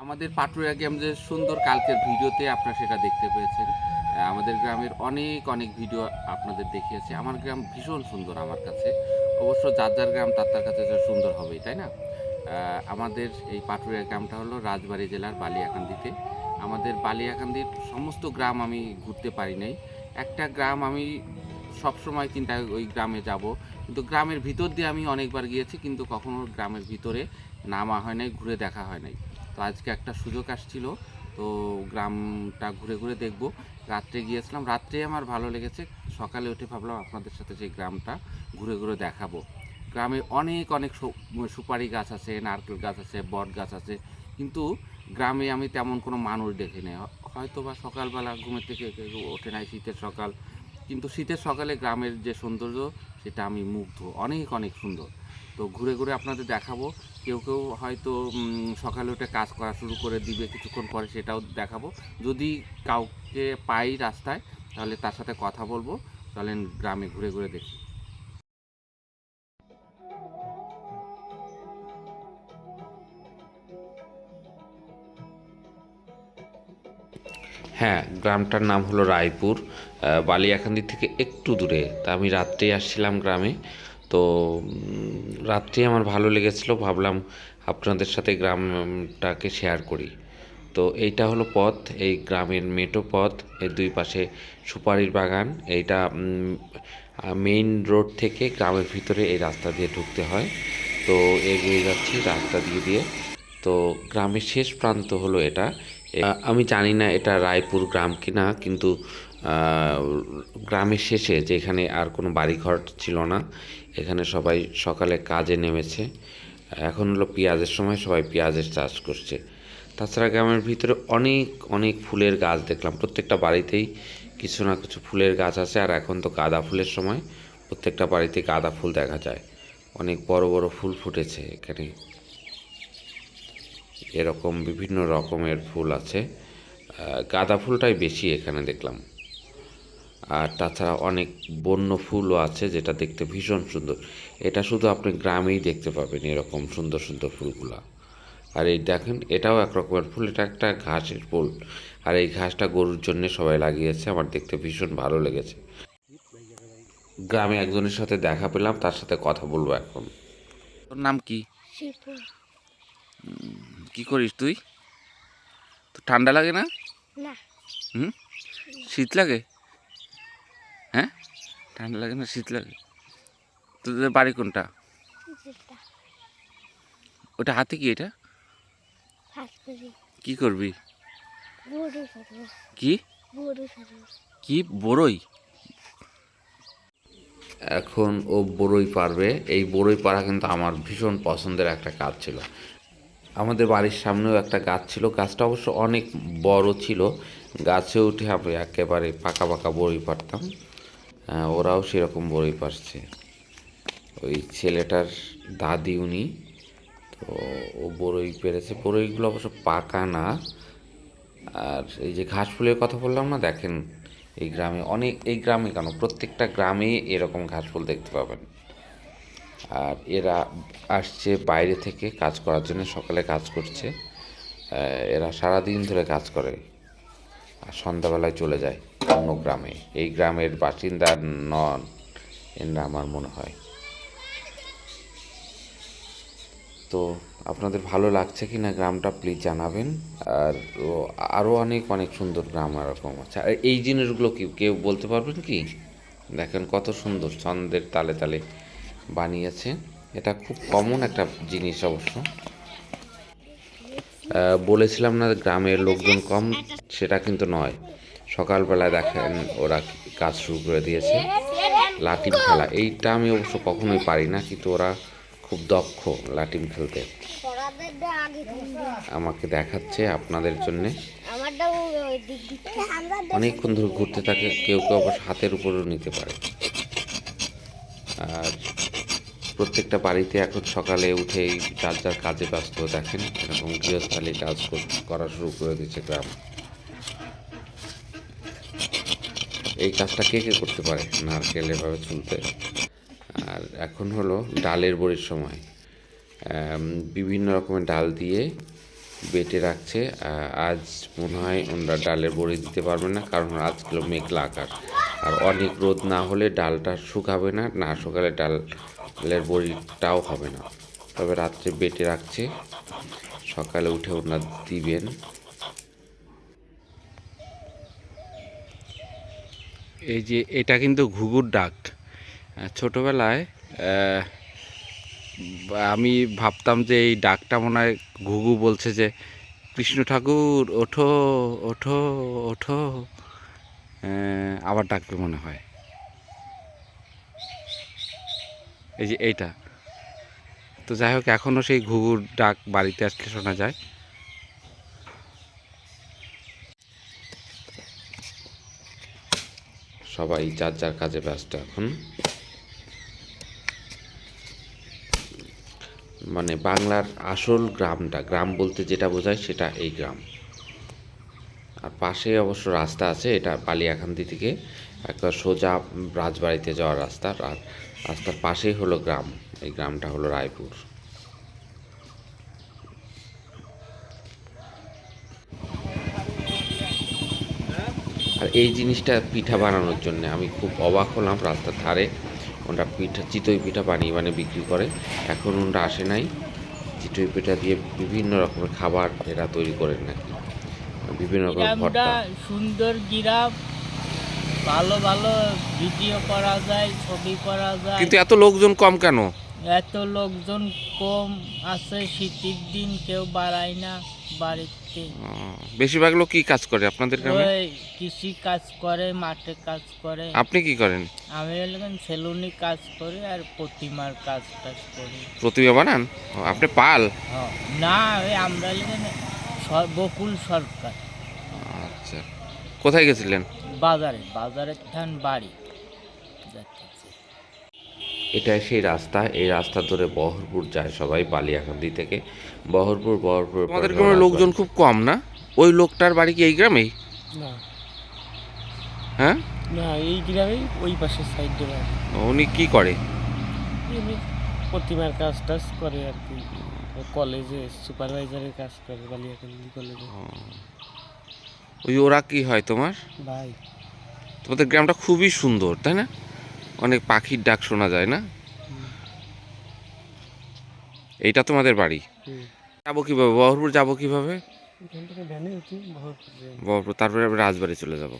আমাদের পাটুরিয়া গ্রামের সুন্দর কালকের ভিডিওতে আপনারা সেটা দেখতে পেয়েছেন। আমাদের গ্রামের অনেক অনেক ভিডিও আপনাদের দেখিয়েছে। আমার গ্রাম ভীষণ সুন্দর আমার কাছে। অবশ্য যার যার গ্রাম, তার তার কাছে সুন্দর হবেই, তাই না? আমাদের এই পাটুরিয়া গ্রামটা হলো রাজবাড়ী জেলার বালিয়াকান্দিতে আমাদের বালিয়াকান্দির সমস্ত গ্রাম আমি ঘুরতে পারি নাই। একটা গ্রাম আমি সবসময় চিন্তা ওই গ্রামে যাব। কিন্তু গ্রামের ভিতর দিয়ে আমি অনেকবার গিয়েছি, কিন্তু কখনো গ্রামের ভিতরে নামা হয় নাই, ঘুরে দেখা হয় নাই। তো আজকে একটা সুযোগ আসছিল, তো গ্রামটা ঘুরে ঘুরে দেখব। রাত্রে গিয়েছিলাম, রাত্রে আমার ভালো লেগেছে। সকালে উঠে ভাবলাম আপনাদের সাথে সেই গ্রামটা ঘুরে ঘুরে দেখাবো। গ্রামে অনেক অনেক সু- সুপারি গাছ আছে, নারকেল গাছ আছে, বট গাছ আছে, কিন্তু গ্রামে আমি তেমন কোনো মানুষ দেখিনি হয়তো বা সকালবেলা ঘুমের থেকে ওঠে নাই শীতের সকাল, কিন্তু শীতের সকালে গ্রামের যে সৌন্দর্য, সেটা আমি মুগ্ধ। অনেক অনেক সুন্দর। তো ঘুরে ঘুরে আপনাদের দেখাবো। কেউ কেউ হয়তো সকালে উঠে কাজ করা শুরু করে দিবে, কিছুক্ষণ পরে সেটাও দেখাবো। যদি কাউকে পাই রাস্তায়, তাহলে তার সাথে কথা বলব। তাহলে গ্রামে ঘুরে ঘুরে দেখি। হ্যাঁ গ্রামটার নাম হলো রায়পুর। বালিয়াকান্দি থেকে একটু দূরে। তা আমি রাত্রেই আসছিলাম গ্রামে। তো রাত্রি আমার ভালো লেগেছিল, ভাবলাম আপনাদের সাথে গ্রামটাকে শেয়ার করি। তো এইটা হলো পথ, এই গ্রামের মেটো পথ, এর দুই পাশে সুপারির বাগান, এইটা মেইন রোড থেকে গ্রামের ভিতরে এই রাস্তা দিয়ে ঢুকতে হয়। তো এগিয়ে যাচ্ছি রাস্তা দিয়ে দিয়ে। তো গ্রামের শেষ প্রান্ত হলো এটা। আমি জানি না এটা রায়পুর গ্রাম কিনা, কিন্তু গ্রামের শেষে যেখানে আর কোনো বাড়িঘর ছিল না, এখানে সবাই সকালে কাজে নেমেছে। এখন হলো পেঁয়াজের সময় সবাই পেঁয়াজের চাষ করছে। তাছাড়া গ্রামের ভিতরে অনেক অনেক ফুলের গাছ দেখলাম। প্রত্যেকটা বাড়িতেই কিছু না কিছু ফুলের গাছ আছে, আর এখন তো গাঁদা ফুলের সময় প্রত্যেকটা বাড়িতে গাঁদা ফুল দেখা যায়। অনেক বড় বড় ফুল ফুটেছে এখানে। এরকম বিভিন্ন রকমের ফুল আছে। গাঁদা ফুলটাই বেশি এখানে দেখলাম। আর তাছাড়া অনেক বন্য ফুলও আছে যেটা দেখতে ভীষণ সুন্দর। এটা শুধু আপনি গ্রামেই দেখতে পাবেন এরকম সুন্দর সুন্দর ফুলগুলা। আর এই দেখেন এটাও এক রকমের ফুল এটা একটা ঘাসের ফুল। আর এই ঘাসটা গরুর জন্য সবাই লাগিয়েছে আমার দেখতে ভীষণ ভালো লেগেছে। গ্রামে একজনের সাথে দেখা পেলাম তার সাথে কথা বলব এখন। তোর নাম কি? শিপু কি করিস তুই? তো ঠান্ডা লাগে না? না। হুম? শীত লাগে? হ্যাঁ? ঠান্ডা লাগে না? শীত লাগে? তোদের বাড়ি কোনটা? ওটা হাতে কি এটা? কি করবি? কি? কি? বড়ই? এখন ও বড়ই পারবে। এই বড়ই পাড়া কিন্তু আমার ভীষণ পছন্দের একটা কাজ ছিল। আমাদের বাড়ির সামনেও একটা গাছ ছিল। গাছটা অবশ্য অনেক বড় ছিল। গাছে উঠে আমি একেবারে পাকা পাকা বড়ই পারতাম। ওরাও সেরকম বড়ই পারছে। ওই ছেলেটার দাদি উনি, তো ও বড়ই পেরেছে। বড়ইগুলো অবশ্য পাকা না। আর এই যে ঘাস ফুলের কথা বললাম না, দেখেন এই গ্রামে অনেক, এই গ্রামে কেন? প্রত্যেকটা গ্রামে এরকম ঘাস ফুল দেখতে পাবেন। আর এরা আসছে বাইরে থেকে কাজ করার জন্য, সকালে কাজ করছে। এরা সারাদিন ধরে কাজ করে। আর সন্ধ্যাবেলায় চলে যায়। অন্য গ্রামে। এই গ্রামের বাসিন্দা নন এরা আমার মনে হয়। তো আপনাদের ভালো লাগছে কি না গ্রামটা প্লিজ জানাবেন। আর আরও অনেক অনেক সুন্দর গ্রাম এরকম আছে। আর এই জিনিসগুলো কি কেউ বলতে পারবেন কি? দেখেন কত সুন্দর ছন্দের তালে তালে বানিয়েছে। এটা খুব কমন একটা জিনিস অবশ্য। বলেছিলাম না গ্রামের লোকজন কম, সেটা কিন্তু নয়। সকালবেলা দেখেন ওরা কাজ শুরু করে দিয়েছে। লাটিম খেলা। এইটা আমি অবশ্য কখনোই পারি না, কিন্তু ওরা খুব দক্ষ লাটিম খেলতে। আমাকে দেখাচ্ছে আপনাদের জন্যে। অনেকক্ষণ ধরে ঘুরতে থাকে, কেউ কেউ অবশ্য হাতের উপরেও নিতে পারে। আর প্রত্যেকটা বাড়িতে এখন সকালে উঠেই যার যার কাজে ব্যস্ত, দেখেন এরকম গৃহস্থালী কাজ করা শুরু করে দিচ্ছে গ্রাম। এই কাজটা কে কে করতে পারে? নারকেল এভাবে চুলতে। আর এখন হলো ডালের বড়ির সময়। বিভিন্ন রকমের ডাল দিয়ে বেটে রাখছে। আজ মনে হয় ওনারা ডালের বড়ি দিতে পারবে না, কারণ আজকাল মেঘলা আকার আর অনেক রোদ না হলে ডালটা শুকাবে না না শুকালে ডালের বড়িটাও হবে না। তবে রাত্রে বেটে রাখছে। সকালে উঠে ওনারা দিবেন। এই যে এটা কিন্তু ঘুঘুর ডাক। ছোটবেলায় আমি ভাবতাম যে এই ডাকটা মনে হয় ঘুঘু বলছে যে, কৃষ্ণ ঠাকুর, ওঠো ওঠো ওঠো। আবার ডাকবে মনে হয়। এই যে এইটা। তো যাই হোক এখনও সেই ঘুঘুর ডাক বাড়িতে আসলে শোনা যায়। সবাই যার যার কাজে ব্যস্ত এখন। মানে বাংলার আসল গ্রামটা, গ্রাম বলতে যেটা বোঝায় সেটা এই গ্রাম। আর পাশে অবশ্য রাস্তা আছে, এটা বালিয়াকান্দি থেকে একটা সোজা রাজবাড়িতে যাওয়ার রাস্তা, আর রাস্তার পাশেই হলো গ্রাম, এই গ্রামটা হলো রায়পুর। আর এই জিনিসটা পিঠা বানানোর জন্য আমি খুব অবাক হলাম রাস্তার ধারে। ওরা পিঠা চিতই পিঠা বানিয়ে বানিয়ে বিক্রি করে। এখন ওনারা আসে নাই। চিতই পিঠা দিয়ে বিভিন্ন রকমের খাবার এরা তৈরি করেন নাকি? বিভিন্ন রকম সুন্দর গ্রাম ভালো ভালো ভিডিও করা যায় ছবি করা যায়। কিন্তু এত লোকজন কম কেন? এত লোকজন কম আছে শীতের দিন কেউ বাড়ায় না বাড়িতে। বেশিরভাগ লোক কি কাজ করে আপনাদের গ্রামে? ওই কৃষি কাজ করে মাঠে কাজ করে। আপনি কি করেন? আমি এলাকান সেলুনি কাজ করি আর প্রতিমার কাজ টাজ করি। প্রতিমা বানান? ও, আপনি পাল? হ্যাঁ। না ওই আমরা এলাকান বকুল সরকার। আচ্ছা। কোথায় গেছিলেন? বাজারে বাজারের থান বাড়ি। এটা সেই রাস্তা এই রাস্তা ধরে বহরপুর যায় সবাই বালিয়াকান্দি থেকে। বহরপুর বহরপুর আমাদের গ্রামের লোকজন খুব কম না? ওই লোকটার বাড়ি কি এই গ্রামেই? না। হ্যাঁ? না এই গ্রামেই ওই পাশের সাইডে উনি কি করে? প্রতিমার কাজ টাজ করে আর কি। কলেজে সুপারভাইজারের কাজ করে বালিয়াকান্দি কলেজে ওই ওরা কি হয় তোমার? ভাই। তোমাদের গ্রামটা খুবই সুন্দর তাই না? অনেক পাখির ডাক শোনা যায় না? এইটা তোমাদের বাড়ি? যাব কীভাবে? বহরপুর যাব কীভাবে। বহরপুর তারপরে আমি রাজবাড়ি চলে যাব।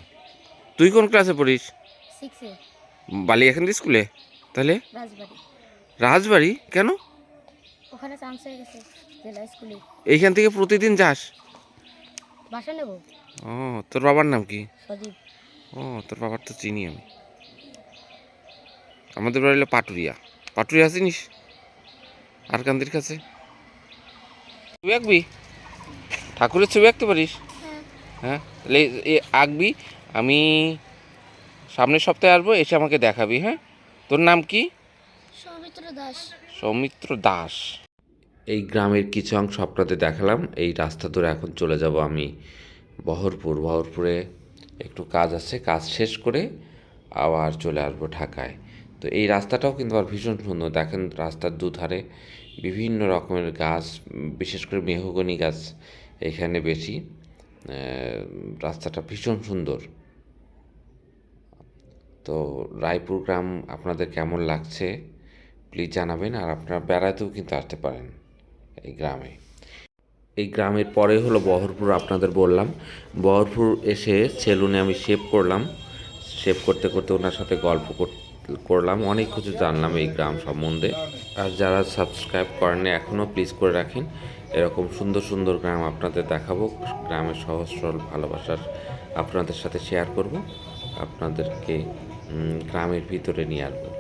তুই কোন ক্লাসে পড়িস? সিক্সে বালিয়াখান্দি স্কুলে তাহলে? রাজবাড়ি। রাজবাড়ি? কেন? ওখানে চান্স হয়ে গেছে জেলা স্কুলে এইখান থেকে প্রতিদিন যাস? বাসা নেব। ও তোর বাবার নাম কি? সজীব। ও তোর বাবার তো চিনি আমি। আমাদের বাড়ি হলো পাটুরিয়া। পাটুরিয়া চিনিস? আর কান্দির কাছে। ছবি আঁকবি? ঠাকুরের ছবি আঁকতে পারিস? হ্যাঁ। তাহলে এ আঁকবি আমি সামনের সপ্তাহে আসব এসে আমাকে দেখাবি হ্যাঁ? তোর নাম কি? সৌমিত্র দাস। সৌমিত্র দাস। এই গ্রামের কিছু অংশ আপনাদের দেখালাম। এই রাস্তা ধরে এখন চলে যাব আমি বহরপুর। বহরপুরে একটু কাজ আছে কাজ শেষ করে আবার চলে আসব ঢাকায়। তো এই রাস্তাটাও কিন্তু আবার ভীষণ সুন্দর। দেখেন রাস্তার দুধারে বিভিন্ন রকমের গাছ, বিশেষ করে মেহগনি গাছ এখানে বেশি। রাস্তাটা ভীষণ সুন্দর। তো রায়পুর গ্রাম আপনাদের কেমন লাগছে প্লিজ জানাবেন আর আপনারা বেড়াতেও কিন্তু আসতে পারেন এই গ্রামে। এই গ্রামের পরে হলো বহরপুর আপনাদের বললাম। বহরপুর এসে সেলুনে আমি শেভ করলাম। শেভ করতে করতে ওনার সাথে গল্প কর- করলাম। অনেক কিছু জানলাম এই গ্রাম সম্বন্ধে। আর যারা সাবস্ক্রাইব করেন এখনও প্লিজ করে রাখেন। এরকম সুন্দর সুন্দর গ্রাম আপনাদের দেখাবো। গ্রামের সহজ, সরল ভালোবাসার আপনাদের সাথে শেয়ার করব। আপনাদেরকে গ্রামের ভিতরে নিয়ে আসব।